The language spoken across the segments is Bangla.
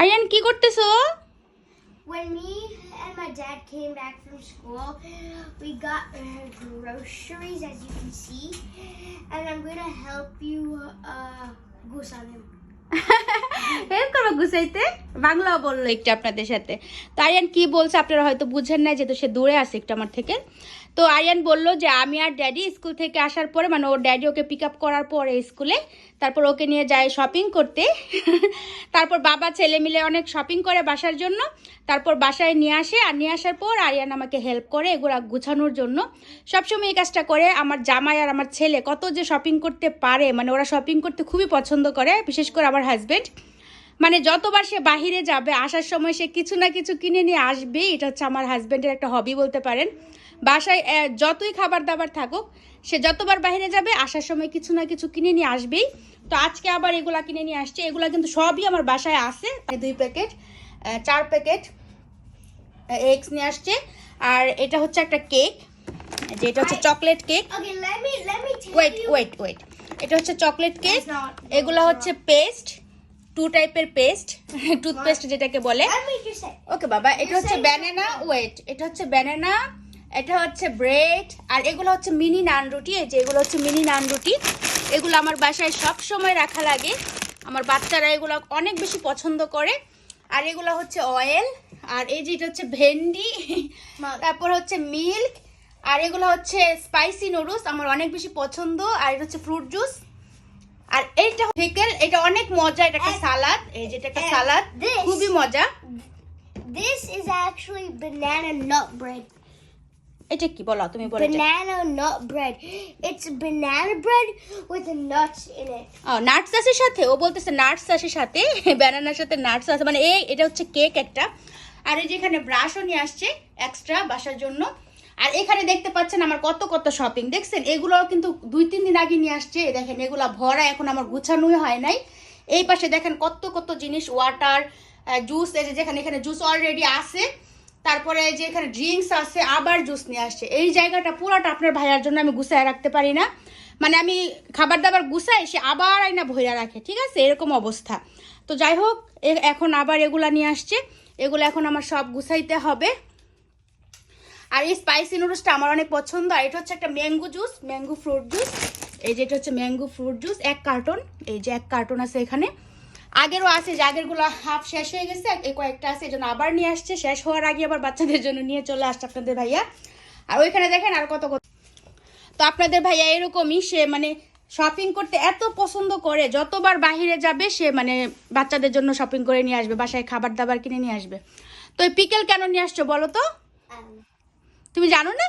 আরিয়ান কি করতেছো When me and my dad came back from school, we got uh, groceries, as you can see, and I'm gonna help you uh, goose on him. বাংলাও বলল একটু আপনাদের সাথে। তো আরিয়ান কি বলছে আপনারা হয়তো বুঝেন না যেহেতু সে দূরে আছে একটু আমার থেকে। তো আরিয়ান বলল যে, আমি আর ড্যাডি স্কুল থেকে আসার পরে মানে ওর ড্যাডি ওকে পিক আপ করার পরে স্কুলে, তারপর ওকে নিয়ে যায় শপিং করতে। তারপর বাবা, ছেলে মিলে অনেক শপিং করে বাসার জন্য। তারপর বাসায় নিয়ে আসে, আর নিয়ে আসার পর আরিয়ান আমাকে হেল্প করে এগুলো গুছানোর জন্য। সবসময় এই কাজটা করে, আমার জামাই আর আমার ছেলে কত যে শপিং করতে পারে মানে ওরা শপিং করতে খুবই পছন্দ করে, বিশেষ করে আমার হাজব্যান্ড মানে যতবার সে বাহিরে যাবে আসার সময় সে কিছু না কিছু কিনে নিয়ে আসবেই। এটা হচ্ছে আমার হাজব্যান্ডের একটা হবি বলতে পারেন। বাসায় যতই খাবার দাবার থাকুক সে যতবার বাইরে যাবে আসার সময় কিছু না কিছু কিনে নিয়ে আসবেই। তো আজকে আবার এগুলা কিনে নিয়ে আসছে। এগুলা কিন্তু সবই আমার বাসায় আছে। দুই প্যাকেট চার প্যাকেট এগস নিয়ে আসছে। আর এটা হচ্ছে একটা কেক যেটা হচ্ছে chocolate cake wait wait wait এটা হচ্ছে চকলেট কেক. এগুলো হচ্ছে পেস্ট টু টাইপের পেস্ট টুথপেস্ট যেটাকে বলে. ওকে বাবা এটা হচ্ছে ব্যানানা ওয়েট এটা হচ্ছে ব্যানানা এটা হচ্ছে ব্রেড আর এগুলো হচ্ছে মিনি নান রুটি এই যে এগুলো হচ্ছে মিনি নান রুটি এগুলো আমার বাসায় সব সময় রাখা লাগে। আমার বাচ্চারা এগুলো অনেক বেশি পছন্দ করে। আর এগুলো হচ্ছে অয়েল আর এই যে এটা হচ্ছে ভেন্ডি তারপর হচ্ছে মিল্ক আর এগুলো হচ্ছে স্পাইসি নুডলস আমার অনেক বেশি পছন্দ। আর এটা হচ্ছে ফ্রুট জুস আর এইটা পিকেল এটা অনেক মজা এটা একটা সালাদ এই যে এটা একটা সালাদ খুবই মজা This is actually banana nut bread. এটা কি বলো তুমি বলো। Banana nut bread. It's banana bread with nuts in it. ও নাটস আছে সাথে ও বলতেছে নাটস আছে সাথে ব্যানানার সাথে নাটস আছে মানে এই এটা হচ্ছে কেক একটা আর এই যে এখানে ব্রাশও নিয়ে আসছে এক্সট্রা বাসার জন্য আর এখানে দেখতে পাচ্ছেন আমার কত কত শপিং দেখছেন? এগুলো কিন্তু দুই, তিন দিন আগে নিয়ে আসছে। দেখেন, এগুলো ভরা এখন আমার গুছানোই হয় নাই। এই পাশে দেখেন কত কত জিনিস ওয়াটার জুস এই যে যেখানে এখানে জুস অলরেডি আছে। তারপরে যে এখানে ড্রিঙ্কস আছে, আবার জুস নিয়ে আসছে। এই জায়গাটা পুরোটা আপনার ভাইয়ার জন্য আমি গুছায় রাখতে পারি না। মানে আমি খাবার দাবার গুছাই সে আবার আইনা ভইরা রাখে, ঠিক আছে? এরকম অবস্থা। তো যাই হোক এখন আবার এগুলা নিয়ে আসছে। এগুলো এখন আমার সব গুছাইতে হবে। আর এই স্পাইসি নুডলসটা আমার অনেক পছন্দ। আর এটা হচ্ছে একটা mango juice mango fruit juice এই যে এটা হচ্ছে ম্যাঙ্গো ফ্রুট জুস এক কার্টন এই যে এক কার্টন আছে এখানে। আগেরও আছে, যে আগেরগুলো হাফ শেষ হয়ে গেছে এই কয়েকটা আছে এই জন্য আবার নিয়ে আসছে। শেষ হওয়ার আগে আবার বাচ্চাদের জন্য নিয়ে চলে আসছে আপনাদের ভাইয়া। আর ওইখানে দেখেন আর কত কত তো আপনাদের ভাইয়া এরকমই, সে মানে শপিং করতে এত পছন্দ করে, যতবার বাইরে যাবে, সে মানে বাচ্চাদের জন্য শপিং করে নিয়ে আসবে, বাসায় খাবার দাবার কিনে নিয়ে আসবে। তো পিকেল কেন নিয়ে আসছো বলো তো? তুমি জানো না?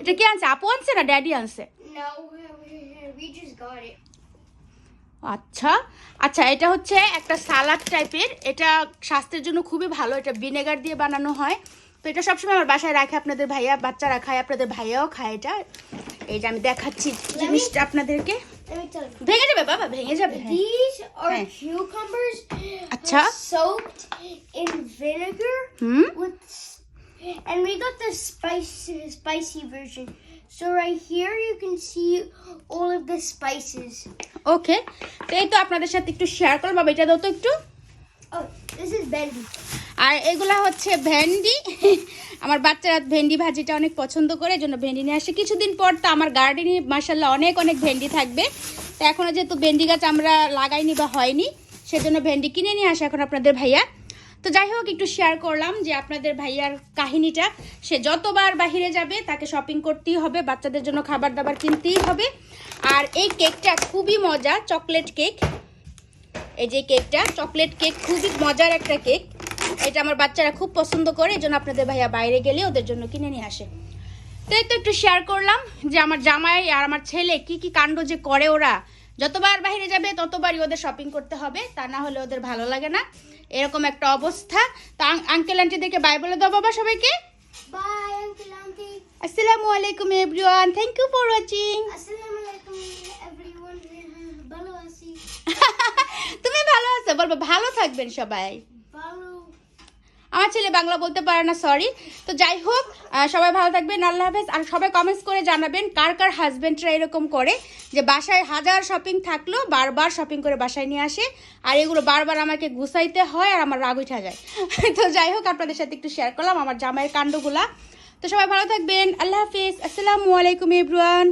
এটা কে আনছে? আপু আনছে না ড্যাডি আনছে. আচ্ছা আচ্ছা এটা হচ্ছে একটা সালাদ টাইপের। এটা স্বাস্থ্যের জন্য খুবই ভালো। এটা ভিনেগার দিয়ে বানানো হয়। তো এটা সবসময় আমার বাসায় রাখে আপনাদের ভাইয়া বাচ্চারা খায় আপনাদের ভাইয়াও খায় এটা। এই যে আমি দেখাচ্ছি জিনিসটা আপনাদেরকে. ভেঙে যাবে বাবা ভেঙে যাবে হ্যাঁ। These are cucumbers Acha. soaked in vinegar with, and we got the spicy spicy version. So right here you can see all of the spices. ওকে তো এই তো আপনাদের সাথে একটু শেয়ার করো বাবা এটা দাও তো একটু। Oh, this is bendy. আর এগুলা হচ্ছে ভেন্ডি। আমার বাচ্চারা ভেন্ডি ভাজিটা অনেক পছন্দ করে এই জন্য ভেন্ডি নিয়ে আসে। কিছুদিন পর তো আমার গার্ডেনে মার্শাল্লাহ অনেক অনেক ভেন্ডি থাকবে। তো এখনও যেহেতু ভেন্ডি গাছ আমরা লাগাইনি বা হয়নি সেজন্য ভেন্ডি কিনে নিয়ে আসে এখন আপনাদের ভাইয়া। তো যাই হোক, একটু শেয়ার করলাম যে আপনাদের ভাইয়ার কাহিনীটা। সে যতবার বাহিরে যাবে, তাকে শপিং করতেই হবে, বাচ্চাদের জন্য খাবার দাবার কিনতেই হবে। আর এই কেকটা খুবই মজা চকলেট কেক এই যে কেকটা চকলেট কেক খুবই মজার একটা কেক এটা আমার বাচ্চারা খুব পছন্দ করে এই আপনাদের ভাইয়া বাইরে গেলে ওদের জন্য কিনে নিয়ে আসে। তো এই তো একটু শেয়ার করলাম যে আমার জামাই আর আমার ছেলে কি কি কাণ্ড যে করে ওরা। যতবার বাইরে যাবে, ততবারই ওদের শপিং করতে হবে, তা না হলে ওদের ভালো লাগে না। এরকম একটা অবস্থা তা আঙ্কেল আন্টিদেরকে বাই বলে দাও বাবা সবাইকে. আসসালামু আলাইকুম everyone thank you for watching. তুমি ভালো আছো বলব ভালো থাকবেন সবাই. আমার ছেলে বাংলা বলতে পারে না সরি তো যাই হোক সবাই ভালো থাকবেন, আল্লাহ হাফেজ। আর সবাই কমেন্টস করে জানাবেন কার কার হাজব্যান্ডরা এরকম করে যে বাসায় হাজার শপিং থাকল, বারবার শপিং করে বাসায় নিয়ে আসে, আর এগুলো বারবার আমাকে গুছাইতে হয় আর আমার রাগ উঠা যায়। তো যাই হোক, আপনাদের সাথে একটু শেয়ার করলাম আমার জামাইয়ের কাণ্ডগুলা। তো সবাই ভালো থাকবেন, আল্লাহ হাফিজ। আসসালামু আলাইকুম ইব্রুয়ান